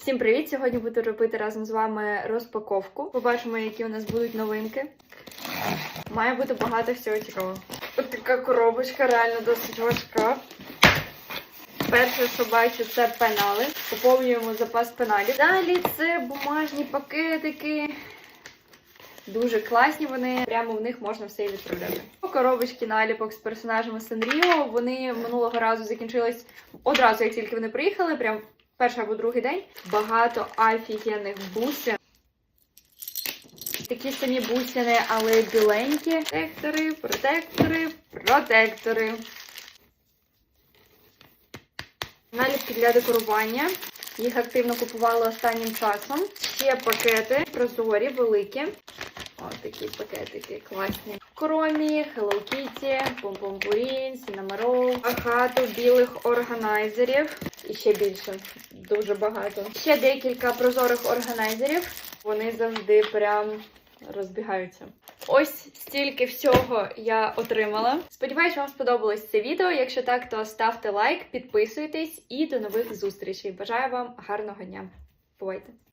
Всім привіт! Сьогодні буду робити разом з вами розпаковку. Побачимо, які у нас будуть новинки. Має бути багато всього цікавого. От така коробочка, реально досить важка. Перше, що бачу, це пенали. Поповнюємо запас пеналів. Далі це бумажні пакетики. Дуже класні вони, прямо в них можна все і відправляти. Коробочки наліпок з персонажами Санріо. Вони минулого разу закінчились одразу, як тільки вони приїхали, прям перший або другий день. Багато офігенних бусин. Такі самі бусини, але біленькі. Протектори, протектори, протектори. Наліпки для декорування. Їх активно купували останнім часом. Ще пакети прозорі, великі. Ось такі пакетики класні. Кромі, Hello Kitty, Пом-Пом-Пурін, Cinnamoroll, багато білих органайзерів. І ще більше. Дуже багато. Ще декілька прозорих органайзерів. Вони завжди прям розбігаються. Ось стільки всього я отримала. Сподіваюсь, вам сподобалось це відео. Якщо так, то ставте лайк, підписуйтесь і до нових зустрічей. Бажаю вам гарного дня. Бувайте!